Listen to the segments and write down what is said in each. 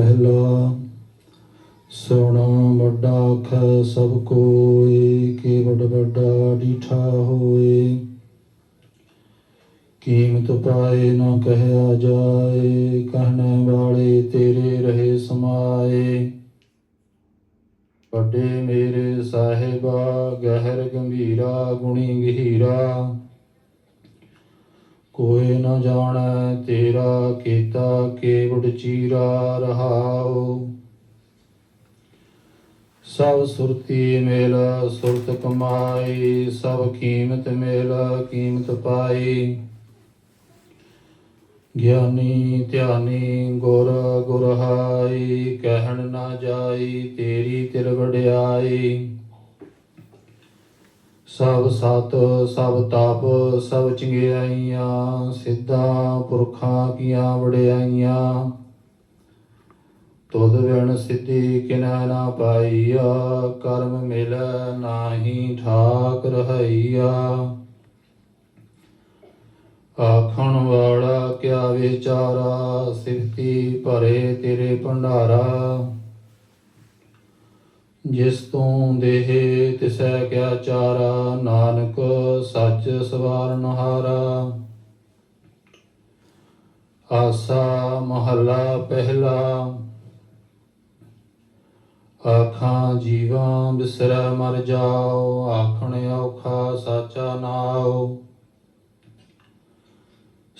ਪਹਿਲਾ ਸੁਣ ਵੱਡਾ ਆਖੈ ਸਭ ਕੋਇ ਕੀ ਵੱਡ ਵੱਡਾ ਡੀਠਾ ਹੋਏ। ਕੀਮਤ ਪਾਏ ਨਾ ਕਹਿਆ ਜਾਏ, ਕਹਿਣ ਵਾਲੇ ਤੇਰੇ ਰਹੇ ਸਮਾਏ। ਵੱਡੇ ਮੇਰੇ ਸਾਹਿਬਾ, ਗਹਿਰ ਗੰਭੀਰਾ, ਗੁਣੀ ਗਹੀਰਾ। ਕੋਇ ਨ ਜਾਣੈ, ਤੇਰਾ ਕੀਤਾ ਕੇਵੜ ਚੀਰਾ ਰਹਾਉ। ਸਭ ਸੁਰਤੀ ਮੇਲ, ਸੁਰਤ ਕਮਾਈ, ਸਭ ਕੀਮਤ ਮੇਲ, ਕੀਮਤ ਪਾਈ। ਗਿਆਨੀ, ਧਿਆਨੀ, ਗੁਰ, ਗੁਰਹਾਈ, ਕਹਿਣ ਨਾ ਜਾਈ, ਤੇਰੀ ਤਿਰ ਵਡਿਆਈ। ਸਭ ਸਤ, ਸਭ ਤਪ, ਸਭ ਚੰਗਿਆਈਆਂ, ਸਿੱਧਾ ਪੁਰਖਾਂ ਕੀਆਂ ਵਡਿਆਈਆਂ। ਤੁਧ ਵਿਣ ਸਿੱਧੀ ਕਿਨੈ ਨਾ ਪਾਈਆ, ਕਰਮ ਮਿਲੈ ਨਾਹੀ ਠਾਕ ਰਹਈਆ। ਆਖਣ ਵਾਲਾ ਕਿਆ ਵਿਚਾਰਾ ਸਿਫਤੀ ਭਰੇ ਤੇਰੇ ਭੰਡਾਰਾ। ਜਿਸ ਤੂੰ ਦੇਹ ਤਿਸੈ ਕਿਆ ਚਾਰਾ, ਨਾਨਕ ਸੱਚ ਸਵਾਰਨ ਹਾਰਾ। ਆਸਾ ਮਹੱਲਾ ਪਹਿਲਾ, ਆਖਾਂ ਜੀਵਾਂ ਬਿਸਰਾ ਮਰ ਜਾਓ, ਆਖਣ ਔਖਾ ਸਾਚਾ ਨਾਉ।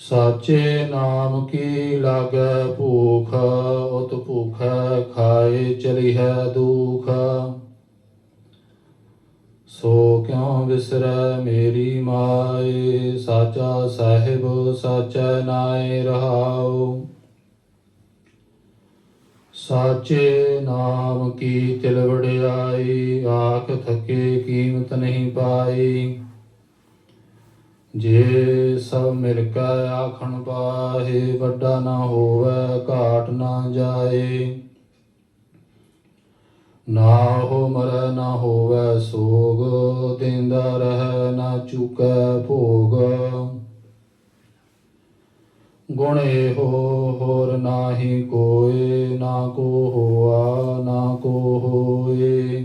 ਸਾਚੇ ਨਾਮ ਕੀ ਲਾਗੈ ਭੂਖ, ਉਤ ਭੂਖੈ ਖਾਏ ਚਲੀ ਹੈ ਦੁਖ। ਸੋ ਕਿਉ ਵਿਸਰੈ ਮੇਰੀ ਮਾਏ, ਸਾਚਾ ਸਾਹਿਬ ਸਾਚੈ ਨਾਏ ਰਹਾਉ। ਸਾਚੇ ਨਾਮ ਕੀ ਤਿਲ ਵਡਿਆਈ, ਆਖ ਥਕੇ ਕੀਮਤ ਨਹੀਂ ਪਾਈ। ਜੇ ਸਭ ਮਿਲ ਕੇ ਆਖਣ ਪਾਹੇ, ਵੱਡਾ ਨਾ ਹੋਵੇ, ਘਾਟ ਨਾ ਜਾਏ। ਨਾ ਹੋ ਮਰੈ, ਨਾ ਹੋਵੇ ਸੋਗ, ਦਿੰਦਾ ਰਹਿ, ਨਾ ਚੁਕੈ ਭੋਗ। ਗੁਣ ਇਹੋ ਹੋਰ ਨਾਹੀ ਕੋਏ, ਨਾ ਕੋ ਹੋਆ, ਨਾ ਕੋ ਹੋਏ।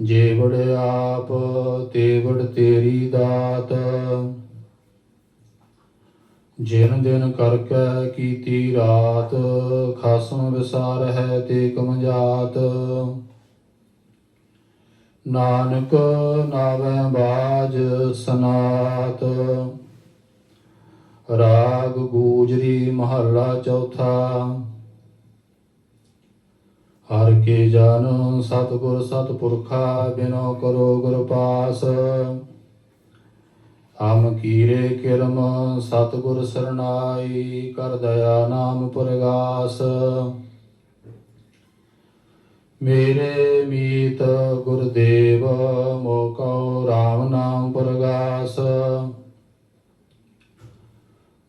ਜੇ ਆਪ ਤੇ ਤੇਰੀ ਦਾਤ। ਜਿਨ ਦਿਨ ਕਰਕੇ ਕੀਤੀ ਰਾਤ, ਖਸਮ ਵਿਸਾਰ ਹੈ ਤੇ ਕਮਜਾਤ ਨਾਨਕ ਨਾਵੇਂ ਬਾਜ ਸਨਾਤ। ਰਾਗ ਗੂਜਰੀ ਮਹੱਲਾ ਚੌਥਾ। ਹਰ ਕੇ ਜਨ ਸਤਿਗੁਰ ਸਤਿਪੁਰਖਾ ਬਿਨੋ ਕਰੋ ਗੁਰ ਪਾਸ। ਹਮ ਕੀਰੇ ਕਿਰਮ, ਸਤਿਗੁਰ ਸਰਨਾਈ ਕਰ ਦਇਆ ਨਾਮ ਪ੍ਰਗਾਸ। ਮੇਰੇ ਮੀਤ ਗੁਰਦੇਵ ਮੋਕਉ RAM ਨਾਮ ਪ੍ਰਗਾਸ।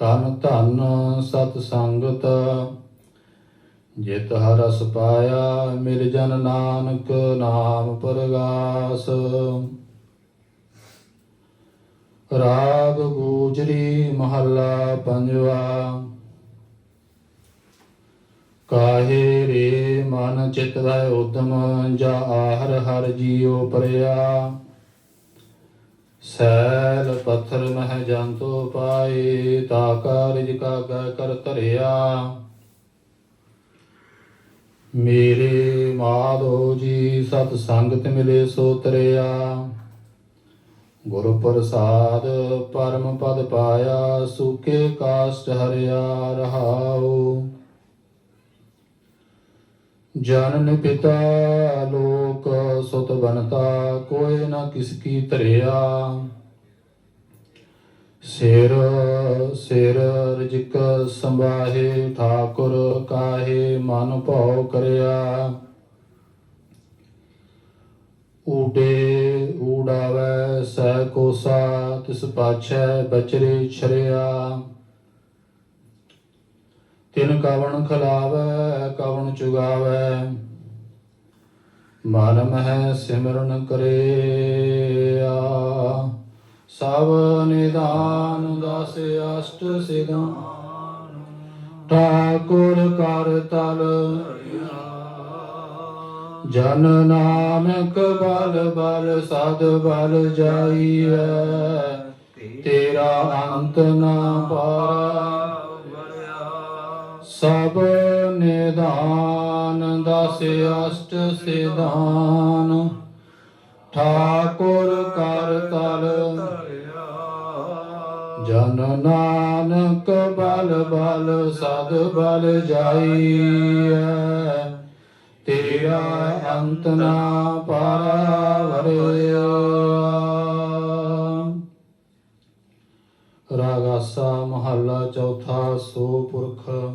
ਤਨ ਧਨ ਸਤ ਸੰਗਤ ਜਿਤ ਹਰਸ ਪਾਇਆ ਮਿਲ ਜਨ ਨਾਨਕ ਨਾਮ ਪ੍ਰਗਾਸ। ਰਾਗ ਗੂਜਰੀ ਮਹੱਲਾ ਪੰਜਵਾ, ਕਾਹੇ ਰੇ ਮਨ ਚਿਤ ਵੈ ਉਦਮ, ਜਾ ਆਹਰ ਹਰ ਜੀਉ ਪਰਿਆ। ਸੈਲ ਪੱਥਰ ਮਹਿ ਜੰਤੋ ਪਾਏ ਤਾ ਕਾਰਜ ਕਾਗਾ ਕਰ ਧਰਿਆ। ਮੇਰੇ ਮਾਧੋ ਜੀ, ਸਤ ਸੰਗਤ ਮਿਲੇ ਸੋ ਤਰਿਆ। ਗੁਰੂ ਪ੍ਰਸਾਦ ਪਰਮ ਪਦ ਪਾਇਆ ਸੁਕੇ ਕਾਸ਼ਟ ਹਰਿਆ ਰਹਾਉ। ਜਨਨ ਪਿਤਾ ਲੋਕ ਸੁਤ ਬਨਤਾ, ਕੋਇ ਨਾ ਕਿਸ ਕੀ ਧਰਿਆ। ਸਿਰ ਸਿਰ ਰਜਕ ਸੰਭਾਹੇ, ਠਾਕੁਰ ਕਾਹੇ ਮਨ ਭਾਉ ਕਰਿਆ। ਊਡੇ ਊਡਾਵੈ ਸਹਿ ਕੋਸਾ ਤਿਸ ਪਾਛੈ ਬਚਰੇ ਛਰਿਆ। ਤਿਨ ਕਵਣ ਖਲਾਵੈ, ਕਵਣ ਚੁਗਾਵੈ। ਮਨ ਮਹਿ ਸਿਮਰਨ ਕਰਿਆ। ਸਭ ਨਿਦਾਨ ਦਸ ਅਸ਼ਟ ਸਿਧਾਨ। ਠਾਕੁਰ ਕਰ ਤਲ ਜਨ ਨਾਨਕ ਬਲ ਬਲ, ਸਦ ਬਲ ਜਾਈਐ। ਤੇਰਾ ਅੰਤ ਨਾ ਪਾਰਾ ਸਭ ਨਿਦਾਨ ਦਸ ਅਸ਼ਟ ਸਿਧਾਨ। ਠਾਕੁਰ ਕਰ ਤਲ। ਜਨ ਨਾਨਕ ਬਲ ਬਲ, ਸਦ ਬਲ ਜਾਈਐ। ਤੇਰਾ ਅੰਤ ਨਾ ਪਾਵਰਿਆ। ਰਾਗਾਸਾ ਮਹੱਲਾ ਚੌਥਾ ਸੋ ਪੁਰਖ।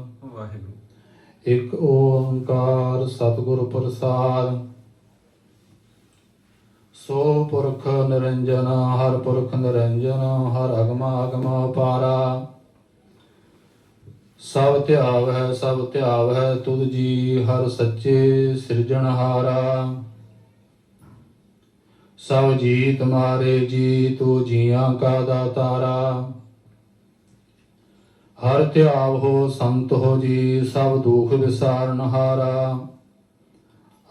ਇਕ ਓੰਕਾਰ ਸਤਿਗੁਰ ਪ੍ਰਸਾਦ। ਸੋ ਪੁਰਖ ਨਿਰੰਜਨ, ਹਰ ਪੁਰਖ ਨਿਰੰਜਨ, ਹਰ ਅਗਮਾ ਅਗਮਾ ਪਾਰਾ। ਸਭ ਧਿਆਵ ਹੈ ਸਭ ਧਿਆਵ ਹੈ ਤੁਧ ਜੀ, ਹਰ ਸੱਚੇ ਸਿਰਜਣਹਾਰਾ ਸਭ ਜੀ ਤੁਮਾਰੇ ਜੀ, ਤੂੰ ਜੀਆਂ ਕਾ ਦਾਤਾਰਾ। ਹਰ ਧਿਆਵ ਹੋ ਸੰਤ ਹੋ ਜੀ, ਸਭ ਦੁਖ ਵਿਸਾਰਨ ਹਾਰਾ।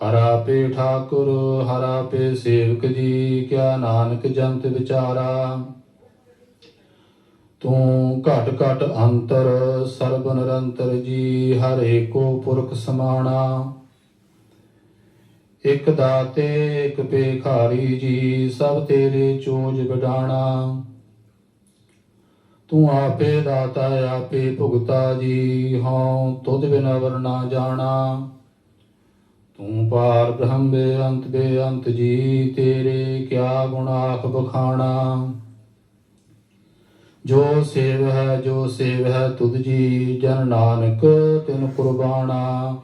ਹਰਾ ਪੇ ਠਾਕੁਰ, ਹਰਾ ਪੇ ਸੇਵਕ ਜੀ, ਕਿਆ ਨਾਨਕ ਜੰਤ ਵਿਚਾਰਾ। ਤੂੰ ਘਟ ਘਟ ਅੰਤਰ, ਸਰਬ ਨਿਰੰਤਰ ਜੀ, ਹਰ ਏਕੋ ਪੁਰਖ ਸਮਾਣਾ। ਇਕ ਦਾਤੇ, ਇਕ ਭੇਖਾਰੀ ਜੀ, ਸਭ ਤੇਰੇ ਚੋਜ ਵਡਾਣਾ। ਤੂੰ ਆਪੇ ਦਾਤਾ ਆਪੇ ਭੁਗਤਾ ਜੀ। ਹਉ ਤੁਧ ਬਿਨ ਵਰਨਾ ਜਾਣਾ। ਤੂੰ ਪਾਰ ਬ੍ਰਹਮ ਬੇਅੰਤ ਬੇਅੰਤ ਜੀ, ਤੇਰੇ ਕਿਆ ਗੁਣ ਆਖ ਬਖਾਣਾ ਜੋ ਸੇਵ ਹੈ, ਜੋ ਸੇਵ ਹੈ ਤੁਧ ਜੀ, ਜਨ ਨਾਨਕ ਤਿਨ ਕੁਰਬਾਨਾ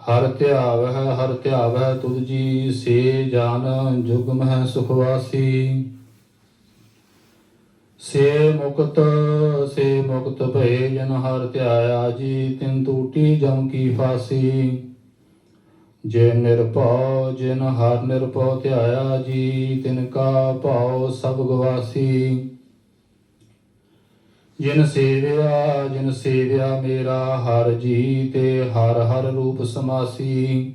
ਹਰ ਧਿਆਵ ਹੈ, ਹਰ ਧਿਆਵ ਹੈ ਤੁਧ ਜੀ, ਸੇ ਜਨ ਜੁਗਮ ਹੈ ਸੁਖਵਾਸੀ। ਸੇ ਮੁਕਤ ਸੇ ਮੁਕਤ ਭਏ ਜਨ ਹਰ ਧਿਆਇਆ ਜੀ, ਤਿਨ ਟੂਟੀ ਜਮ ਕੀ ਫਾਸੀ। ਜੇ ਨਿਰਭਉ, ਜਿਨ ਹਰ ਨਿਰਭਉ ਧਿਆਇਆ ਜੀ, ਤਿਨ ਕਾ ਭਾਉ ਸਭ ਗਵਾਸੀ। ਜਿਨ ਸੇਵਿਆ ਜਿਨ ਸੇਵਿਆ ਮੇਰਾ ਹਰ ਜੀ, ਤੇ ਹਰ ਹਰ ਰੂਪ ਸਮਾਸੀ।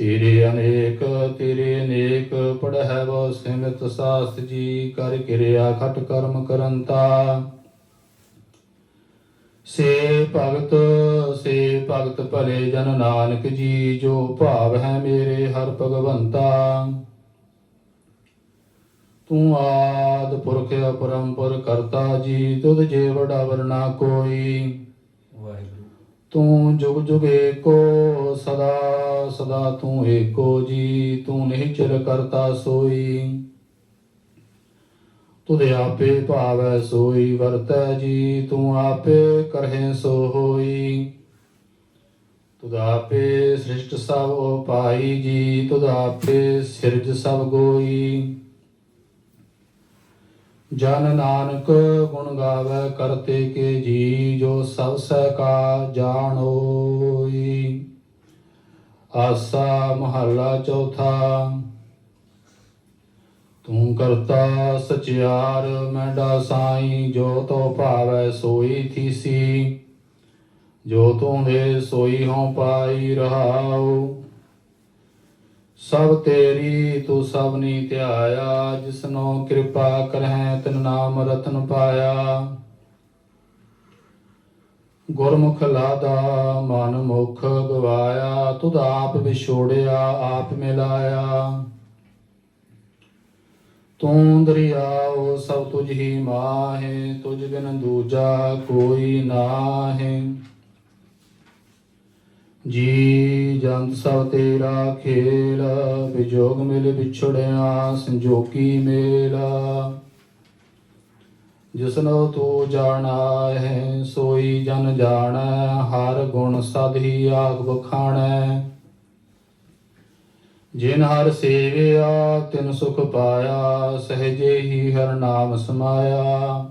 ਤੇਰੇ ਅਨੇਕ ਤੇਰੇ ਅਨੇਕ ਪੜਹਿ ਬੋ ਸਿਮਤ ਸਾਸਤ ਜੀ, ਕਰ ਕਿਰਿਆ ਖਟ ਕਰਮ ਕਰੰਤਾ। ਸੇ ਭਗਤ ਸੇ ਭਗਤ ਭਲੇ ਜਨ ਨਾਨਕ ਜੀ, ਜੋ ਭਾਵ ਹੈ ਮੇਰੇ ਹਰ ਭਗਵੰਤਾ। ਤੂੰ ਆਦ ਪੁਰਖ ਅਪਰੰਪਰ ਕਰਤਾ ਜੀ, ਤੁਧ ਜੇ ਵਡਾ ਵਰਨਾ ਕੋਈ। ਵਾਹਿਗੁਰੂ। ਤੂੰ ਜੁਗ ਜੁਗ ਏਕੋ, ਸਦਾ ਸਦਾ ਤੂੰ ਏਕੋ ਜੀ, ਤੂੰ ਨਿਹਚਰ ਕਰਤਾ ਸੋਈ। ਤੁਧ ਆਪੇ ਭਾਵੈ ਸੋਈ, ਵਰਤੈ ਜੀ, ਤੂੰ ਆਪੇ ਕਰਹਿ ਸੋ ਹੋਈ ਤੁਧ ਆਪੇ ਸ੍ਰਿਸ਼ਟ ਸਭ ਉਪਾਈ ਜੀ, ਤੁਧ ਆਪੇ ਸਿਰਜ ਸਭ ਗੋਈ। ਜਨ ਨਾਨਕ ਗੁਣ ਗਾਵੇ ਕਰਤੇ ਕੇ ਜੀ, ਜੋ ਸਭ ਸਹਿ ਕਾ ਜਾਣੋਈ ਆਸਾ ਮਹੱਲਾ ਚੌਥਾ, ਤੂੰ ਕਰਤਾ ਸਚਿਆਰ ਮੈਂਡਾ ਸਾਈ, ਜੋ ਤੋ ਭਾਵੈ ਸੋਈ ਥੀਸੀ। ਜੋ ਤੂੰ ਦੇ ਸੋਈ ਹਉ ਪਾਈ ਰਹਾਉ ਸਭ ਤੇਰੀ ਤੂੰ ਸਭਨੀ ਧਿਆਇਆ, ਜਿਸਨੋ ਕਿਰਪਾ ਕਰਹਿ ਤਿਨ ਨਾਮ ਰਤਨ ਪਾਇਆ। ਗੁਰਮੁਖ ਲਾਦਾ ਮਨ ਮੁਖ ਗਵਾਇਆ, ਤੁਧ ਆਪ ਵਿਛੋੜਿਆ, ਆਪ ਮਿਲਾਇਆ। ਤੂੰ ਦਰਿਆਓ ਸਭ ਤੁਝ ਹੀ ਮਾਹੇ, ਤੁਝ ਬਿਨ ਦੂਜਾ ਕੋਈ ਨਾਹੇ। ਜੀ ਜੰਤ ਸਭ ਤੇਰਾ ਖੇਲ ਵਿਜੋਗ ਮਿਲ ਵਿਛੜਿਆ, ਸੰਜੋਗੀ ਮੇਲਾ। ਜਿਸਨੋ ਤੂੰ ਜਾਣਾ, ਹੈ ਸੋਈ ਜਨ ਜਾਣੈ, ਹਰ ਗੁਣ ਸਦ ਹੀ ਆਖ ਬਖਾਣੈ ਜਿਨ ਹਰ ਸੇਵਿਆ, ਤਿਨ ਸੁਖ ਪਾਇਆ, ਸਹਜੇ ਹੀ ਹਰ ਨਾਮ ਸਮਾਇਆ।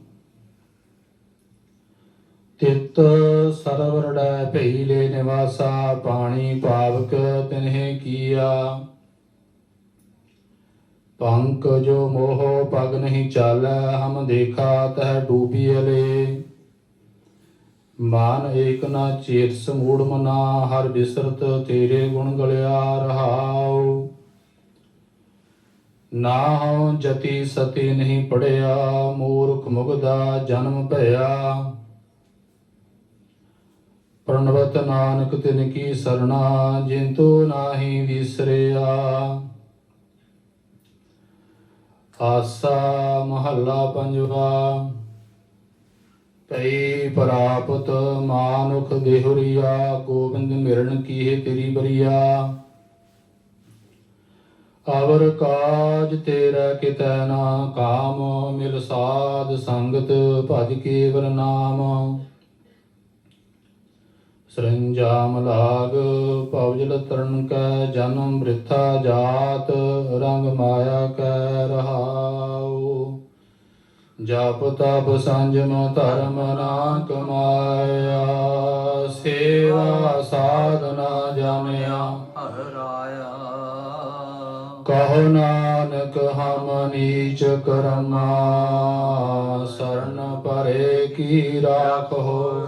ਤਿਤ ਸਰਵਰੜੈ ਭਈ ਲੈ ਨਿਵਾਸਾ ਪਾਣੀ ਪਾਵਕ ਤਿਨਹਿ ਕੀਆ। ਪੰਕ ਜੋ ਮੋਹ ਪਗ ਨਹੀਂ ਚਾਲੈ, ਹਮ ਦੇਖਾ ਤਹ ਡੂਬੀਲੇ ਮਾਨ ਏਕ ਨਾ ਚੇਤ ਸਮੂੜ ਮਨਾ, ਹਰ ਬਿਸਰਤ ਤੇਰੇ ਗੁਣ ਗਲਿਆ ਰਹਾਉ। ਨਾ ਹਉ ਜਤੀ ਸਤੀ ਨਹੀਂ ਪੜਿਆ, ਮੂਰਖ ਮੁਗਦਾ ਜਨਮ ਭਇਆ। ਪ੍ਰਣਵਤ ਨਾਨਕ ਤਿਨ ਕੀ ਸਰਣਾ, ਜਿੰਤੂ ਨਾਹੀ ਵਿਸਰਿਆ। ਆਸਾ ਮਹੱਲਾ ਪੰਜਵਾ ਪਈ ਪ੍ਰਾਪਤ ਮਾਨੁਖ ਦੇਹੁਰੀਆ, ਗੋਬਿੰਦ ਮਿਲਣ ਕੀਏ ਤੇਰੀ ਬਰੀਆ। ਅਵਰ ਕਾਜ ਤੇਰਾ ਕਿਤੈ ਨਾ ਕਾਮ, ਮਿਲ ਸਾਧ ਸੰਗਤ ਭਜ ਕੇਵਲ ਨਾਮ। ਸਰੰਜਾਮ ਲਾਗ ਪਵਜਲ ਤਰਨ ਕੈ ਜਨਮ ਬ੍ਰਿਥਾ ਜਾਤ, ਰੰਗ ਮਾਇਆ ਕੈ ਰਹਾਉ। ਜਪ ਤਪ ਸੰਜਮ ਧਰਮ ਨਾ ਕਮਾਇਆ ਸੇਵਾ ਸਾਧਨਾ ਜਾਣਿਆ ਹਰ ਕਹੋ ਨਾਨਕ ਹਮ ਨੀਚ ਕਰਮਾ, ਸਰਨ ਪਰੇ ਕੀ ਰਾਖੋ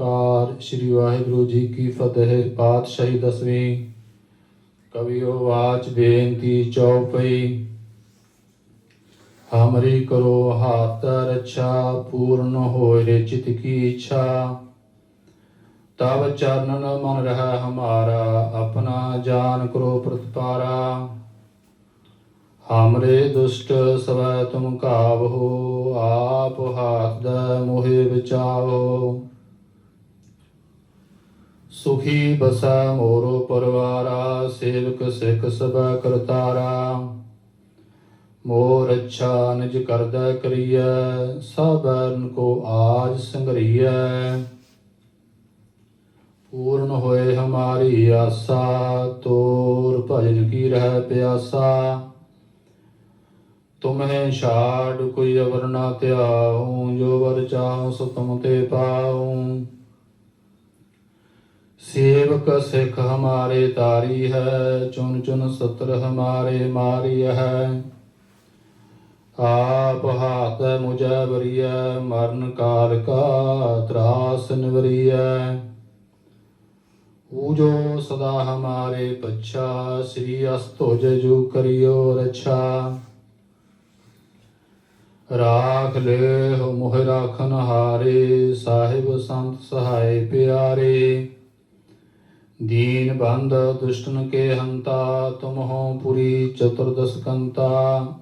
ਓੰਕਾਰ, ਸ੍ਰੀ ਵਾਹਿਗੁਰੂ ਜੀ ਕੀ ਫਤਿਹ, ਪਾਤਸ਼ਾਹੀ ਦਸਵੀਂ। ਕਵਿਓ ਵਾਚ ਬੇਨਤੀ ਚਉਪਈ ਹਮਰੀ ਕਰੋ ਹਾਥ ਰੱਛਾ, ਪੂਰਨ ਹੋਏ ਚਿਤ ਕੀ ਇੱਛਾ। ਤਬ ਚਰਨਨ ਮਨ ਰਹਾ ਹਮਾਰਾ, ਆਪਣਾ ਜਾਨ ਕਰੋ ਪ੍ਰਤਪਾਰਾ। ਹਮਰੇ ਦੁਸ਼ਟ ਸਵੈ ਤੁਮ ਕਾਵਹੋ ਆਪ ਹਾਥ ਦਾ ਮੋਹਿ ਬਚਾਵੋ। ਸੁਖੀ ਬਸੈ ਮੋਰੋ ਪਰਵਾਰਾ, ਸੇਵਕ ਸਿਖ ਸਭੈ ਕਰਤਾਰਾ। ਮੋਰ ਅੱਛਾ ਨਿਜ ਕਰਦਾ ਕਰੀਐ ਸਭਨ ਕੋ ਆਜ ਸੰਗਰੀਐ। ਪੂਰਨ ਹੋਏ ਹਮਾਰੀ ਆਸਾ, ਤੋਰ ਭਜਨ ਕੀ ਰਹਿ ਪਿਆਸਾ। ਤੁਮਹਿ ਛਾੜ ਕੋਈ ਅਵਰ ਨਾ ਧਿਆਉ, ਜੋ ਵਰ ਚਾਹਉ ਸੋ ਤੁਮ ਤੇ ਪਾਉ। ਸੇਵਕ ਸਿਖ ਹਮਾਰੇ ਤਾਰੀ ਹੈ ਚੁਨ ਚੁਨ ਸਤਰ ਹਮਾਰੇ ਮਾਰੀ ਹੈ। ਆਪ ਹਾਕ ਮੁਝੈ ਬਰੀਐ ਮਰਨ ਕਾਲ ਕਾ ਤਰਾਸ ਨਿਵਰੀਐ। ਊਜੋ ਸਦਾ ਹਮਾਰੇ ਪਛਾ, ਸ੍ਰੀ ਅਸਤੋਜ ਜੂ ਕਰਿਓ ਰਛਾ। ਰਾਖ ਲੈ ਹੋ ਮੋਹ ਰਾਖਨ ਹਾਰੇ, ਸਾਹਿਬ ਸੰਤ ਸਹਾਈ ਪਿਆਰੇ। ਦੀਨ ਬੰਦ ਦੁਸ਼ਟਨ ਕੇ ਹੰਤਾ, ਤੁਮ ਹੋ ਪੁਰੀ ਚਤੁਰਦਸ ਕੰਤਾ।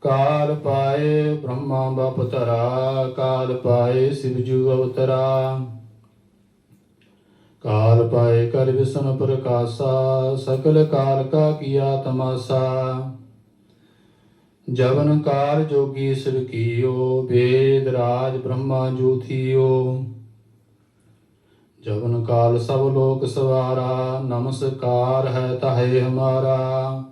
ਕਾਲ ਪਾਏ ਬ੍ਰਹਮਾ ਬਪਤਰਾ ਕਾਲ ਪਾਏ ਸਿਵ ਜੂ ਅਵਤਰਾ। ਕਾਲ ਪਾਏ ਕਰ ਵਿਸ਼ਨ ਪ੍ਰਕਾਸ਼ਾ, ਸਕਲ ਕਾਲ ਕਾ ਕੀਆ ਤਮਾਸਾ। ਜਵਨ ਕਾਰ ਜੋਗੀ ਸਿਵ ਕੀਓ ਵੇਦ ਰਾਜ ਬ੍ਰਹਮਾ ਜੂ ਜਵਨ ਕਾਲ ਸਭ ਲੋਕ ਸਵਾਰਾ, ਨਮਸਕਾਰ ਹੈ ਤਾਹੇ ਹਮਾਰਾ।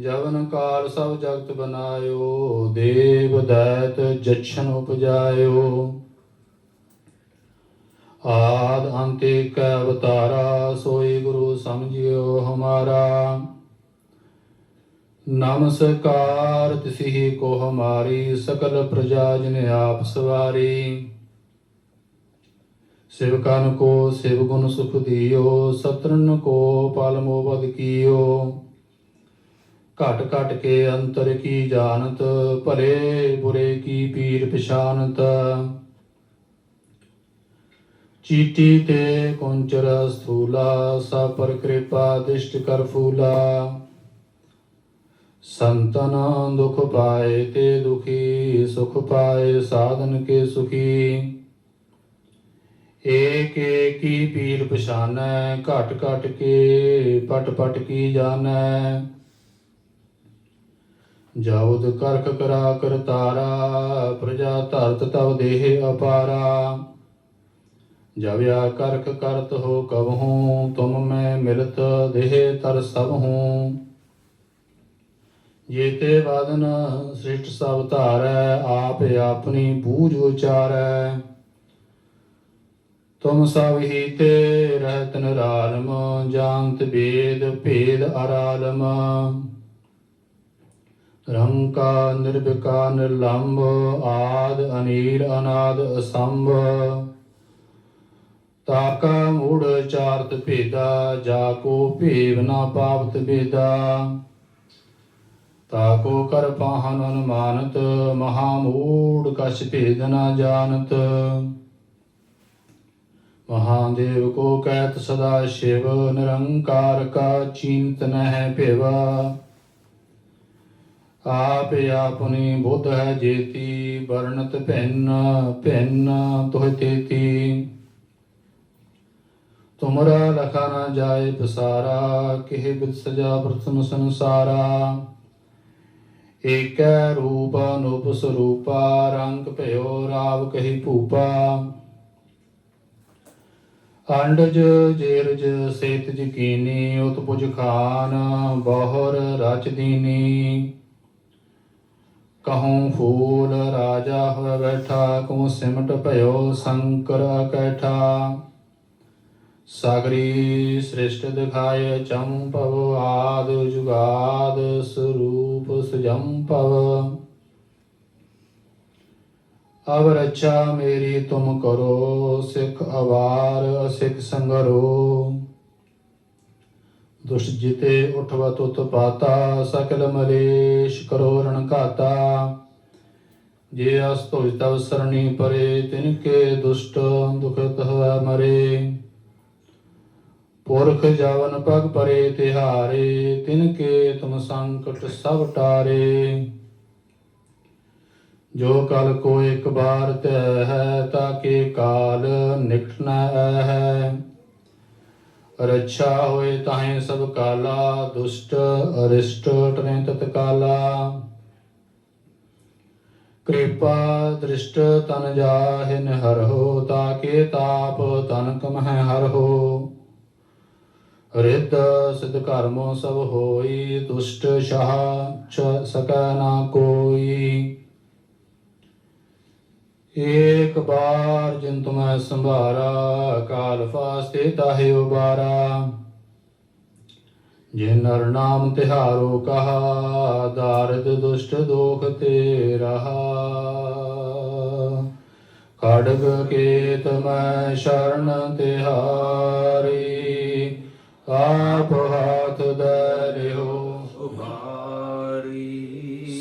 ਜਵਨ ਕਾਲ ਸਭ ਜਗਤ ਬਨਾਇਓ, ਦੇਵ ਦੈਤ ਜਛਨ ਉਪਜਾਇਓ। ਆਦ ਅੰਤੇ ਕੈ ਅਵਤਾਰਾ, ਸੋਈ ਗੁਰੂ ਸਮਝਿਓ ਹਮਾਰਾ। ਨਮਸਕਾਰ ਤਿਸਹੀ ਕੋ ਹਮਾਰੀ, ਸਕਲ ਪ੍ਰਜਾ ਜਿਨ ਆਪ ਸਵਾਰੀ। ਸਿਵਕਨ ਕੋ ਸਿਵ ਗੁਣ ਸੁਖ ਦਿਓ ਸਤਰਨ ਕੋ ਪਲ ਮੋਬਦ ਕੀਓ। ਘਟ ਘਟ ਕੇ ਅੰਤਰ ਕੀ ਜਾਣਤ, ਭਲੇ ਬੁਰੇ ਕੀ ਪੀਰ ਪਛਾਨਤ ਚੀਟੀ ਤੇ ਕੁੰਚਰ ਸਥੂਲਾ ਸਾ ਪਰ ਕਿਰਪਾ ਦਿਸ਼ਟ ਕਰ ਫੂਲਾ। ਸੰਤਨ ਦੁਖ ਪਾਏ ਤੇ ਦੁਖੀ ਸੁਖ ਪਾਏ, ਸਾਧਨ ਕੇ ਸੁਖੀ। ਏਕ ਏਕੀ ਪੀਰ ਪਛਾਨੈ, ਘਟ ਘਟ ਕੇ ਪਟ ਪਟ ਕੀ ਜਾਣੈ। ਜਾਉਦ ਕਰਖ ਕਰਾ ਕਰਤਾਰਾ ਪ੍ਰਜਾ ਧਰਤ ਤਵ ਦੇਹ ਅਪਾਰਾ। ਜਵਿਆ ਕਰਖ ਕਰਤ ਹੋ ਕਬਹੂ ਤੁਮ ਮੈਂ ਮਿਲਤ ਦੇਹ ਤਰ ਸਭ ਹੂੰ। ਜੇਤੇ ਵਾਦਨ ਸ੍ਰਿਸ਼ਟ ਸਭ ਧਾਰੈ, ਆਪ ਆਪਣੀ ਬੂਝ ਉਚਾਰੈ। ਤੁਮ ਸਭ ਹੀ ਤੇ ਰਹਿਤ ਨਿਰਾਲਮ ਜਾਣਤ ਵੇਦ, ਭੇਦ ਅਰਾਲਮ। ਰੰਕਾ ਨਿਰਭਿਕਾ ਨਿਰਲੰਭ ਆਦ ਅਨੀਲ ਅਨਾਦ, ਅਸੰਭ। ਤਾਕਾ ਮੂੜ ਚਾਰਤ ਭੇਦਾ, ਜਾ ਕੋ ਭੇਵ ਨਾ ਪਾਵਤ ਬੇਦਾ ਤਾਕੋ ਕਰ ਪਾਹਨ ਅਨੁਮਾਨਤ, ਮਹਾ ਮੂੜ ਕਛ ਭੇਦ ਨਾ ਜਾਣਤ। ਮਹਾਦੇਵ ਕੋ ਕਹਿਤ ਸਦਾ ਸ਼ਿਵ ਨਿਰੰਕਾਰ ਕਾ ਚਿੰਤ ਨਹਿ ਭਿਵਾ ਆਪ ਆਪਣੀ ਬੁੱਧ ਹੈ ਜੇਤੀ ਵਰਣਤ ਭਿੰਨ ਭਿੰਨ ਤੋਹ ਤੇਤੀ ਤੁਮਰਾ ਲਖਾ ਨਾ ਜਾਏ ਪਸਾਰਾ ਕਿਹ ਬਿਦ ਸਜਾ ਪ੍ਰਥਮ ਸੰਸਾਰਾ ਏਕੈ ਰੂਪ ਅਨੂਪ ਸਰੂਪਾ ਰੰਗ ਭਇਓ ਰਾਵ ਕਹੀ ਭੂਪਾ ਅੰਡਜ ਜੇਰਜ ਸੇਤ ਕੀਨੀ ਉਤਪੁਜ ਖਾਨ, ਬਹੁਰ ਰਚ ਦੀਨੀ। ਕਹੂੰ ਫੂਲ ਰਾਜਾ ਹੋਇ ਬੈਠਾ ਕਉ ਸਿਮਟ ਭਇਓ ਸ਼ੰਕਰ ਅਕੈਠਾ ਸਾਗਰੀ ਸ੍ਰਿਸ਼ਟ ਦਿਖਾਏ ਚੰਪਵ ਆਦ ਜੁਗਾਦ ਸਰੂਪ ਸਜੰਪਵ ਅਬ ਰੱਛਾ ਮੇਰੀ ਤੁਮ ਕਰੋ, ਸਿੱਖ ਅਵਾਰ ਅਸਿੱਖ ਸੰਗਰੋ। ਦੁਸ਼ਟ ਜਿਤੇ ਉਠਵਾ ਤੁਤ ਪਾਤਾ, ਸਕਲ ਮਲੇਸ਼ ਕਰੋ ਰਣ ਘਾਤਾ। ਜੇ ਅਸ ਤੁਜ ਤਵ ਸਰਣੀ ਪਰੇ, ਤਿਨ ਕੇ ਦੁਸ਼ਟ ਦੁਖਤ ਹੋਇ ਮਰੇ। ਪੁਰਖ ਜਾਵਨ ਪਗ ਪਰੇ, ਤਿਹਾਰੇ, ਤਿਨ ਕੇ ਤੁਮ ਸੰਕਟ ਸਭ ਟਾਰੇ। ਜੋ ਕਲ ਕੋ ਇੱਕ ਬਾਰ ਤੈ ਹੈ ਤਾਕੇ ਕਾਲ ਨਿਕਟ ਹੈ। ਰੱਛਾ ਹੋਏ ਤਾਹੇ ਸਭ ਕਾਲਾ, ਦੁਸ਼ਟ, ਅਰਿਸ਼ਟ ਟਰੇ ਤਤਕਾਲਾ। ਕਿਰਪਾ ਦ੍ਰਿਸ਼ਟ ਤਨ ਜਾਹਿਨ ਹਰਹੁ ਤਾਕੇ ਤਾਪ ਤਨ ਕਮਹਿ ਹਰਹੁ ਰਿੱਧ ਸਿਧ ਕਰਮੋ ਸਭ ਹੋਈ, ਦੁਸ਼ਟ ਸ਼ਾਹ ਸਕੈ ਨਾ ਕੋਈ। ਏਕ ਬਾਰ ਜਿਨ ਤੁਮੈ ਸੰਭਾਰਾ ਕਾਲ ਫਾਸਤੇ ਤਾਹੇ ਉਬਾਰਾ। ਜੇ ਨਰ ਨਾਮ ਤਿਹਾਰੋ ਕਹਾ ਦਾਰਦ ਦੁਸ਼ਟ ਦੋਖ ਤੇ ਰਹਾ। ਖੜਗ ਕੇਤ ਮੈਂ ਸ਼ਰਨ ਤਿਹਾਰੀ ਆਪ ਹਾਥ ਦਰਿਓ ਉਬਾਰੀ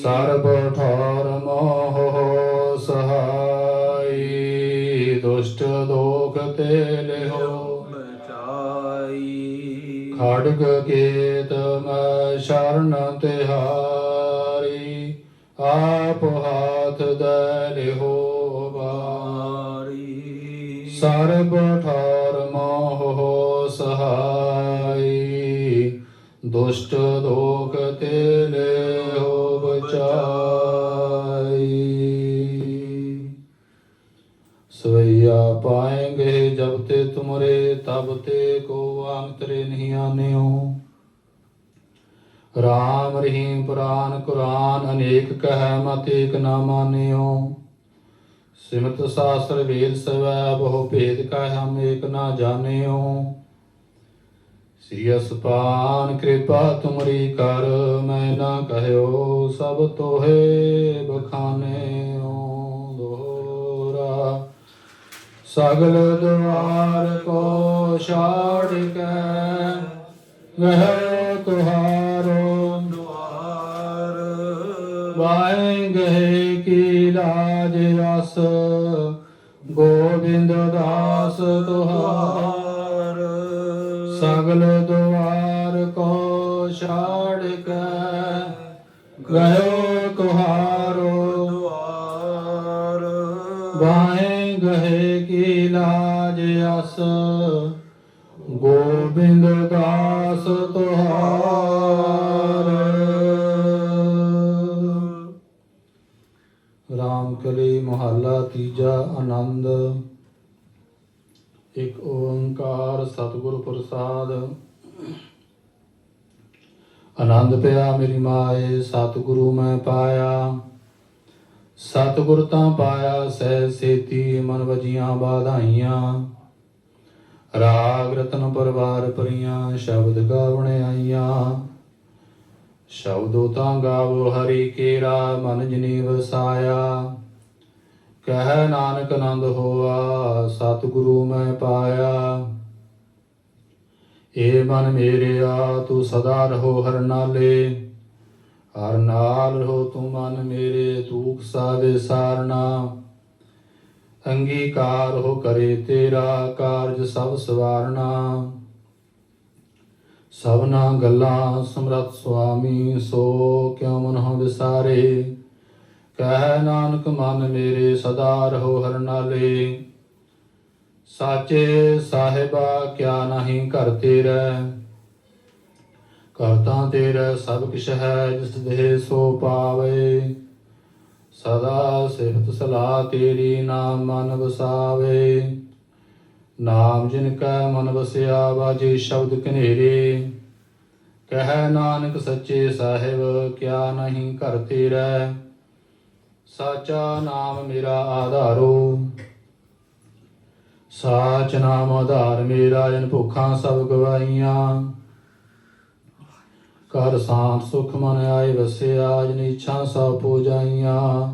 ਸਰਬ ਠੌਰ ਮੋਹ ਦੁਸ਼ਟ ਦੋਖ ਤੇ ਲਿਓ ਬਚਾਈ ਖੜਗ ਕੇਤ ਮੈਂ ਸ਼ਰਨ ਤਿਹਾਰੀ ਆਪ ਹਾਥ ਦਲਿਓ ਬਾਰੀ ਸਰਬ ਠੌਰ ਮੋਹ ਸਹਾਈ ਦੁਸ਼ਟ ਦੋਖ ਤੇ ਲਿਓ ਬਚਾਈ। ਸਵਈਆ ਪਾਏਂਗੇ ਜਬ ਤੇ ਤੁਮਰੇ, ਤਬ ਤੇ ਕੋ ਅੰਤਰੇ ਨਹੀਂ ਆਨਿਓ। ਰਾਮ ਰਹੀਮ ਪੁਰਾਨ ਕੁਰਾਨ ਅਨੇਕ ਕਹਿ, ਮਤ ਏਕ ਨਾ ਮਾਨਿਓ। ਸਿਮਤ ਸਾਸਤਰ ਵੇਦ ਸਵੈ, ਬਹੁ ਭੇਦ ਕਹਿ, ਹਮ ਏਕ ਨਾ ਜਾਣਿਓ। ਸ੍ਰੀ ਅਸਪਾਨ ਕਿਰਪਾ ਤੁਮਰੀ ਕਰ, ਮੈਂ ਨਾ ਕਹਿਓ ਸਭ ਤੋਹੇ ਬਖਾਨਿਓ ਸਗਲ ਦੁਆਰ ਕੋ ਛਾੜ ਕੇ ਗਹਿ ਤੁਹਾਰੋ ਦੁਆਰ ਵਾਏ ਗਏ ਕੀ ਲਾਜ ਰਸ, ਗੋਬਿੰਦ ਦਾਸ ਤੁਹਾਰ। ਸਗਲ ਦੁਆਰ ਕੋ ਛਾੜ ਕੇ ਗਏ ਲਾਜ ਗੋਬਿੰਦ ਦਾਸ ਤੁਹਾਰ। ਰਾਮ ਕਲੀ ਮਹੱਲਾ ਤੀਜਾ ਆਨੰਦ। ਇੱਕ ਓੰਕਾਰ ਸਤਿਗੁਰ ਪ੍ਰਸਾਦ। ਆਨੰਦ ਪਿਆ ਮੇਰੀ ਮਾਏ, ਸਤਿਗੁਰੂ ਮੈਂ ਪਾਇਆ। ਸਤਿਗੁਰ ਤਾਂ ਪਾਇਆ, ਸਹਿ ਸੇਤੀ ਮਨ ਵਜੀਆਂ ਬਾਧਾਈਆਂ। ਰਾਗ ਰਤਨ ਪਰਵਾਰ ਪਰੀਆਂ, ਸ਼ਬਦ ਗਾਵਣੇ ਆਈਆਂ। ਸ਼ਬਦੋ ਤਾਂ ਗਾਵੋ ਹਰੀ ਕੇਰਾ, ਮਨ ਜਿਨੀ ਵਸਾਇਆ। ਕਹਿ ਨਾਨਕ ਆਨੰਦ ਹੋਆ, ਸਤਿਗੁਰੂ ਮੈਂ ਪਾਇਆ। ਏ ਮਨ ਮੇਰਿਆ ਤੂੰ ਸਦਾ ਰਹੋ ਹਰ ਨਾਲੇ। ਹਰ ਨਾਲ ਰਹੋ ਤੂੰ ਮਨ ਮੇਰੇ ਤੂਕ ਸਾਵੇ ਸਾਰਨਾ। ਅੰਗੀਕਾਰ ਹੋ ਕਰੇ ਤੇਰਾ ਕਾਰਜ ਸਭ ਸਵਾਰਨਾ। ਸਭਨਾ ਗੱਲਾਂ ਸਮਰਤ ਸੁਆਮੀ, ਸੋ ਕਿਉ ਮਨ ਹੋ ਵਿਸਾਰੇ? ਕਹਿ ਨਾਨਕ, ਮਨ ਮੇਰੇ ਸਦਾ ਰਹੋ ਹਰ ਨਾਲੇ। ਸਾਚੇ ਸਾਹਿਬਾ, ਕਿਆ ਨਹੀਂ ਘਰ ਤੇਰਾ? ਕਰਤਾ ਤੇਰਾ, ਸਭ ਕਿਛ ਹੈ, ਜਿਸ ਦੇ ਸੋ ਪਾਵੇ। ਸਦਾ ਸਿਫਤ ਸਲਾਹ ਤੇਰੀ ਨਾਮ ਮਨ ਵਸਾਵੇ। ਨਾਮ ਜਿਨ ਕੈ ਮਨ ਵਸਿਆ ਬਾਜੇ ਸ਼ਬਦ ਕਨੇਰੇ ਕਹਿ ਨਾਨਕ ਸੱਚੇ ਸਾਹਿਬ, ਕਿਆ ਨਹੀਂ ਘਰ ਤੇਰਾ। ਸਾਚਾ ਨਾਮ ਮੇਰਾ ਆਧਾਰੋ। ਸਾਚ ਨਾਮ ਆਧਾਰ ਮੇਰਾ, ਜਨ ਭੁੱਖਾਂ ਸਭ ਗਵਾਈਆਂ ਕਰ ਸਾਥ ਸੁਖ ਮਨ ਆਏ ਵਸਿਆ, ਜਿਨ ਇੱਛਾ ਸਭ ਪੂਜਾਈਆਂ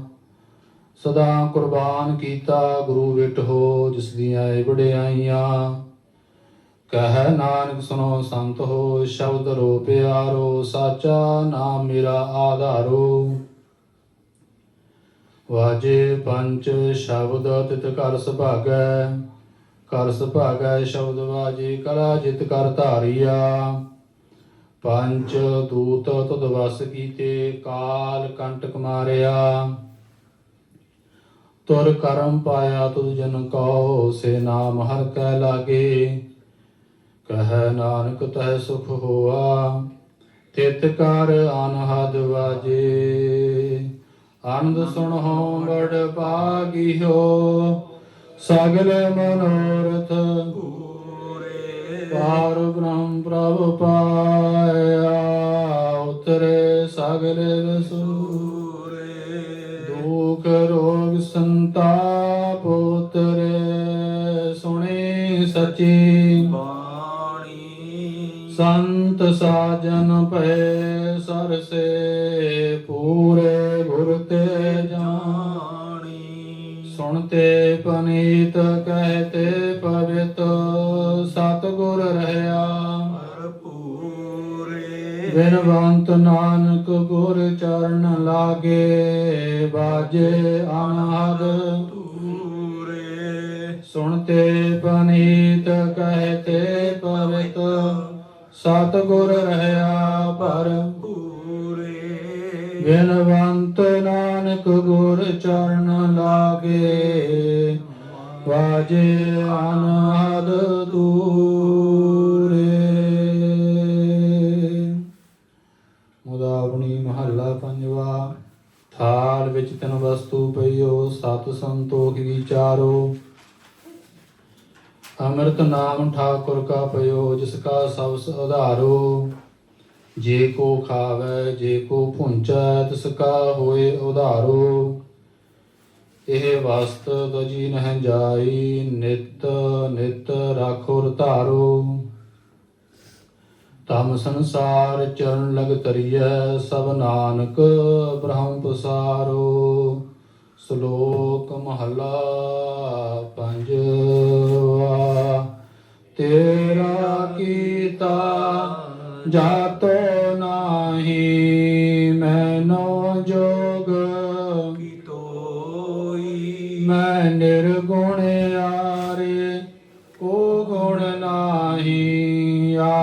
ਸਦਾ ਕੁਰਬਾਨ ਕੀਤਾ ਗੁਰੂ ਵਿਟ ਹੋ, ਜਿਸ ਦੀਆਂ ਏ ਵਡਿਆਈਆਂ। ਕਹਿ ਨਾਨਕ ਸੁਨੋ ਸੰਤ ਹੋ, ਸ਼ਬਦ ਰੋ ਪਿਆਰੋ ਸਾਚਾ ਨਾਮ ਮੇਰਾ ਆਧਾਰੋ। ਵਾਜੇ ਪੰਜ ਸ਼ਬਦ ਤਿਤ ਕਰ ਸੁਭਾਗੈ ਕਰ ਸੁਭਾਗੈ ਸ਼ਬਦ ਵਾਜੇ ਕਲਾ ਜਿਤ ਕਰ ਧਾਰਿਆ। ਪੰਜ ਦੂਤ ਤੁਧ ਵਸ ਕੀਤੇ, ਕਾਲ ਕੰਟਕ ਮਾਰਿਆ। ਤੁਰ ਕਰਮ ਪਾਇਆ ਤੁਧ ਜਨ ਕਉ, ਸੇ ਨਾਮ ਹਰ ਕੈ ਲਾਗੇ। ਕਹਿ ਨਾਨਕ ਤਹਿ ਸੁਖ ਹੋਆ ਤਿਤ ਕਰ ਅਨਹਦ ਵਾਜੇ। ਆਨੰਦ ਸੁਣੋ, ਬੜ ਭਾਗਿਓ ਸਗਲ ਮਨੋਰਥ ਪੂਰੇ ਪਾਰ ਬ੍ਰਹਮ ਪ੍ਰਭ ਪਾਇਆ, ਉਤਰੇ ਸਗਲ ਵਸੂ ਦੁਖ ਰੋਗ ਸੰਤਾਪ ਉਤਰੇ, ਸੁਣੀ ਸਚੀ ਬਾਣੀ। ਸੰਤ ਸਾਜਨ ਭੈ ਸਰਸੇ, ਪੂਰੇ ਗੁਰ ਤੇ ਜਾਣੀ। ਸੁਣਤੇ ਪਨੀਤ, ਕਹਤੇ ਪਵਿੱਤ ਸਤਿਗੁਰ ਬਿਨਵੰਤ ਨਾਨਕ ਗੁਰ ਚਰਨ ਲਾਗੇ, ਬਾਜੇ ਅਨਹਦ ਪੂਰੇ ਸੁਣਤੇ ਪਨੀਤ, ਕਹਤੇ ਪਵਿੱਤ। ਸਤਿਗੁਰ ਰਹਿਆ ਭਰ ਪੂਰੇ ਬਿਨਵੰਤ ਨਾਨਕ ਗੁਰ ਚਰਨ ਲਾਗੇ, ਬਾਜੇ ਅਨਹਦ ਦੂਰੇ। ਥਾਲ ਵਿੱਚ ਤਨ ਵਸਤੂ ਪਈਓ, ਸਤ ਸੰਤੋਖ ਵਿਚਾਰੋ। ਅੰਮ੍ਰਿਤ ਨਾਮ ਠਾਕੁਰ ਕਾ ਪਇਓ, ਜਿਸ ਕਾ ਸਭ ਉਧਾਰੋ। ਜੇ ਕੋ ਖਾਵੇ, ਜੇ ਕੋ ਭੁੰਚੈ, ਤਿਸ ਕਾ ਹੋਏ ਉਧਾਰੋ। ਇਹ ਵਸਤ ਦਜੀ ਨਹਿ ਜਾਈ, ਨਿਤ ਨਿਤ ਰਾਖੋ ਰਤਾਰੋ ਤਮ ਸੰਸਾਰ ਚਰਨ ਲਗ ਤਰੀਐ ਸਭ ਨਾਨਕ ਬ੍ਰਹਮ ਪਸਾਰੋ। ਸ਼ਲੋਕ ਮਹਲਾ ਪੰਜਵਾ, ਤੇਰਾ ਕੀਤਾ ਜਾਤੋ ਨਾਹੀ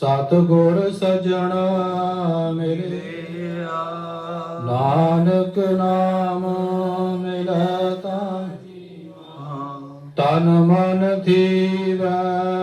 ਸਤ ਗੁਰ ਸਜਣ ਮਿਲਿਆ ਨਾਨਕ ਨਾਮ ਮਿਲੈ ਤਾਂ ਤਨ ਮਨ ਥੀਵਾ।